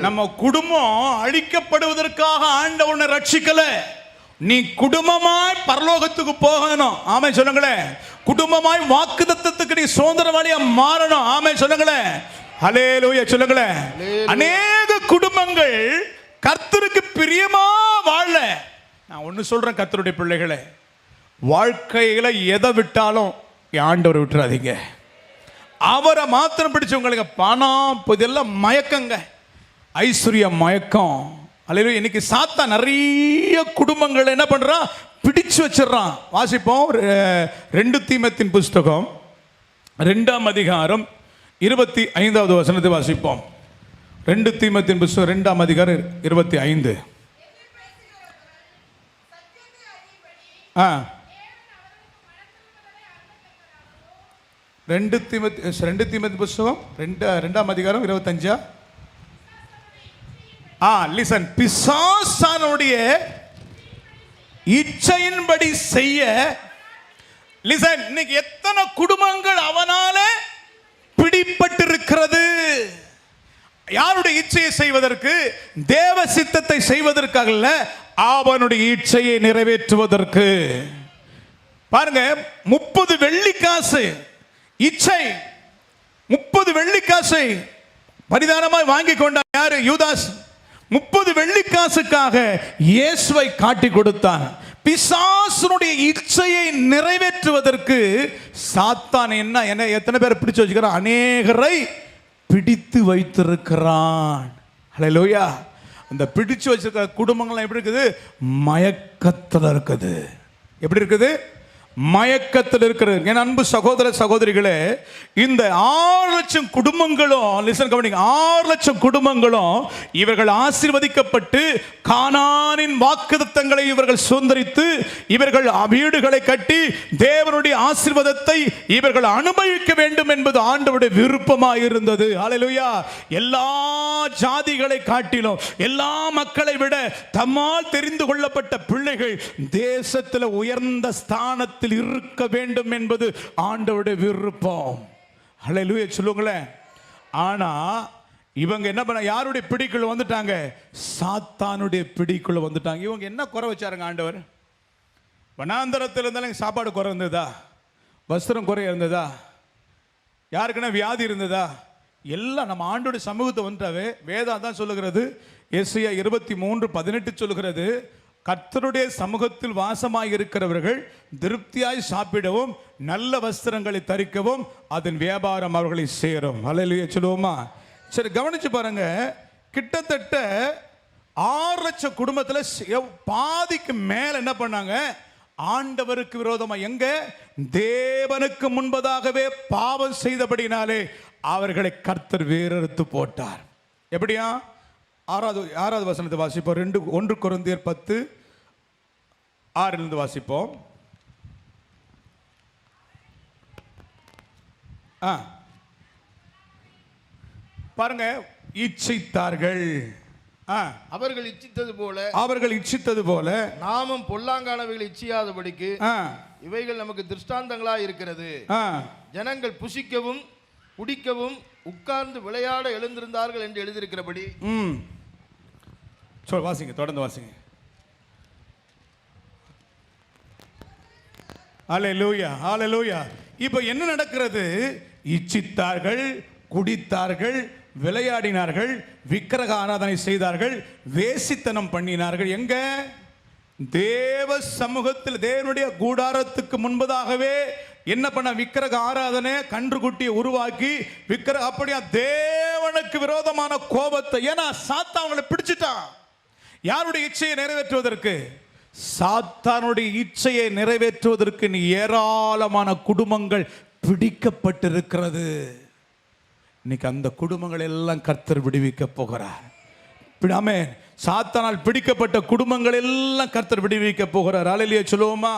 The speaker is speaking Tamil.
நம்ம குடும்பம் அழிக்கப்படுவதற்காக ஆண்டவனை ரட்சிக்கல. நீ குடும்பமாய் பரலோகத்துக்கு போகணும். ஆமை சொல்லுங்களேன். குடும்பமாய் வாக்குத்தத்தத்துக்கு நீ சுதந்திரவாளியா மாறணும். ஆமை சொல்லுங்களேன். ஹலேலூயா சொல்லுங்களேன். அநேக குடும்பங்கள் கர்த்தருக்கு பிரியமா வாழ நான் ஒன்னு சொல்றேன் கர்த்தருடைய பிள்ளைகளே. வாழ்க்கையில எதை விட்டாலும் ஆண்டவரை விட்டுறாதீங்க. அவரை மாத்திரம் பிடிச்சவங்களுக்கு பணம் இதெல்லாம் மயக்கங்க. ஐஸ்வர்ய மயக்கம். அல்லது இன்னைக்கு சாத்தா நிறைய குடும்பங்கள் என்ன பண்ணுறான் பிடிச்சு வச்சிடுறான். வாசிப்போம் ரெண்டு தீமத்தின் புஸ்தகம் ரெண்டாம் அதிகாரம் இருபத்தி ஐந்தாவது வசனத்தை வாசிப்போம். ரெண்டு தீமத்தின் புஸ்தகம் ரெண்டாம் அதிகாரம் இருபத்தி ஐந்து ஆ. ரெண்டு தீமத்தி ரெண்டு தீமத்தின் புஸ்தகம் ரெண்டு ரெண்டாம் அதிகாரம் இருபத்தஞ்சா? ஆ லிசன் பிசாசானுடைய இச்சையின்படி செய்ய லிசன் இன்னைக்கு எத்தனை குடும்பங்கள் அவனால பிடிப்பட்டிருக்கிறது யாருடைய இச்சையை செய்வதற்கு? தேவ சித்தத்தை செய்வதற்காக அல்ல, அவனுடைய இச்சையை நிறைவேற்றுவதற்கு. பாருங்க முப்பது வெள்ளிக்காசு இச்சை முப்பது வெள்ளிக்காசை பரிதானமாய் வாங்கி கொண்டார் யாரு? யூதாஸ். முப்பது வெள்ளிக்காசுக்காக இயேசுவை காட்டி கொடுத்தான். பிசாசனுடைய இச்சையை நிறைவேற்றுவதற்கு சாத்தான் என்ன என்ன எத்தனை பேரை பிடிச்சு வச்சுக்கிறான் அநேகரை பிடித்து வைத்திருக்கிறான். ஹalleluya. அந்த பிடிச்சு வச்சிருக்கிற குடும்பங்கள்லாம் எப்படி இருக்குது? மயக்கத்தில் இருக்குது. எப்படி இருக்குது? மயக்கத்தில் இருக்கிறது என் அன்பு சகோதர சகோதரிகளே இந்த ஆறு லட்சம் குடும்பங்களும் லிசன் கவனிங்க ஆறு லட்சம் குடும்பங்களும் இவர்கள் ஆசீர்வதிக்கப்பட்டு கானானின் வாக்குத்தத்தங்களை இவர்கள் சுதந்திரித்து இவர்கள் வீடுகளை கட்டி தேவனுடைய ஆசீர்வாதத்தை இவர்கள் அனுபவிக்க வேண்டும் என்பது ஆண்டவுடைய விருப்பமாக இருந்தது. ஹalleluya எல்லா ஜாதிகளை காட்டிலும் எல்லா மக்களை விட தம்மால் தெரிந்து கொள்ளப்பட்ட பிள்ளைகள் தேசத்தில் உயர்ந்த ஸ்தானத்தில் இருக்க வேண்டும் என்பது ஆண்டவருடைய விருப்பம். ஹalleluya சொல்லுங்களேன். ஆனா இவங்க என்ன பண்ண யாருடைய பிடிக்குள்ள வந்துட்டாங்க? சாத்தானுடைய பிடிக்குள்ள வந்துட்டாங்க. இவங்க என்ன குறை வச்சாருங்க ஆண்டவர்? வனாந்தரத்தில் இருந்தாலும் சாப்பாடு குறை இருந்ததா? வஸ்திரம் குறை இருந்ததா? யாருக்குன்னா வியாதி இருந்ததா? எல்லாம் நம்ம ஆண்டோட சமூகத்தை வந்துட்டாவே வேதா தான் சொல்லுகிறது. எஸ்ஐயா இருபத்தி மூன்று பதினெட்டு சொல்லுகிறது. கர்த்தருடைய சமூகத்தில் வாசமாக இருக்கிறவர்கள் திருப்தியாய் சாப்பிடவும் நல்ல வஸ்திரங்களை தரிக்கவும் அதன் வியாபாரம் அவர்களை சேரும். அலையிலேயே சொல்லுவோமா? சரி கவனிச்சு பாருங்க. கிட்டத்தட்ட ஆறு லட்சம் குடும்பத்தில் எவ்- பாதிக்கு மேலே என்ன பண்ணாங்க? ஆண்டவருக்கு விரோதமா எங்க? தேவனுக்கு முன்பதாகவே பாவம் செய்தபடினாலே அவர்களை கர்த்தர் வேறறுத்து போட்டார். எப்படியா? ஆறாவது ஆறாவது வசனத்தை வாசிப்போம். ரெண்டு ஒன்று குருந்தியர் பத்து ஆறிலிருந்து வாசிப்போம். ஆ. பாருங்க இச்சித்தார்கள். அவர்கள் இச்சித்தது போல அவர்கள் இச்சித்தது போல நாமும் பொல்லாங்கானவைகளை இச்சியாதபடிக்கு இவைகள் நமக்கு திருஷ்டாந்தங்களா இருக்கிறது. ஜனங்கள் புசிக்கவும் குடிக்கவும் உட்கார்ந்து விளையாட எழுந்திருந்தார்கள் என்று எழுதியிருக்கிறபடி. ம். சொல் வாசிங்க தொடர்ந்து வாசிங்க. ஹalleluya லூயா இப்போ என்ன நடக்கிறது? இச்சித்தார்கள் குடித்தார்கள் விளையாடினார்கள் விக்கிரக ஆராதனை செய்தார்கள் வேசித்தனம் பண்ணினார்கள். எங்க? தேவ சமூகத்தில் தேவனுடைய கூடாரத்துக்கு முன்பதாகவே என்ன பண்ண விக்கிரக ஆராதனை கன்றுக்குட்டியை உருவாக்கி விக்கிர அப்படியா தேவனுக்கு விரோதமான கோபத்தை ஏன்னா சாத்தா அவங்களை பிடிச்சிட்டான். யாருடைய இச்சையை நிறைவேற்றுவதற்கு? சாத்தானுடைய இச்சையை நிறைவேற்றுவதற்கு நீ ஏராளமான குடும்பங்கள் பிடிக்கப்பட்டிருக்கிறது. இன்னைக்கு அந்த குடும்பங்கள் எல்லாம் கர்த்தர் விடுவிக்க போகிறார். ஆமென். சாத்தானால் பிடிக்கப்பட்ட குடும்பங்கள் எல்லாம் கர்த்தர் விடுவிக்க போகிறார். அலையிலேயே சொல்லுவோமா?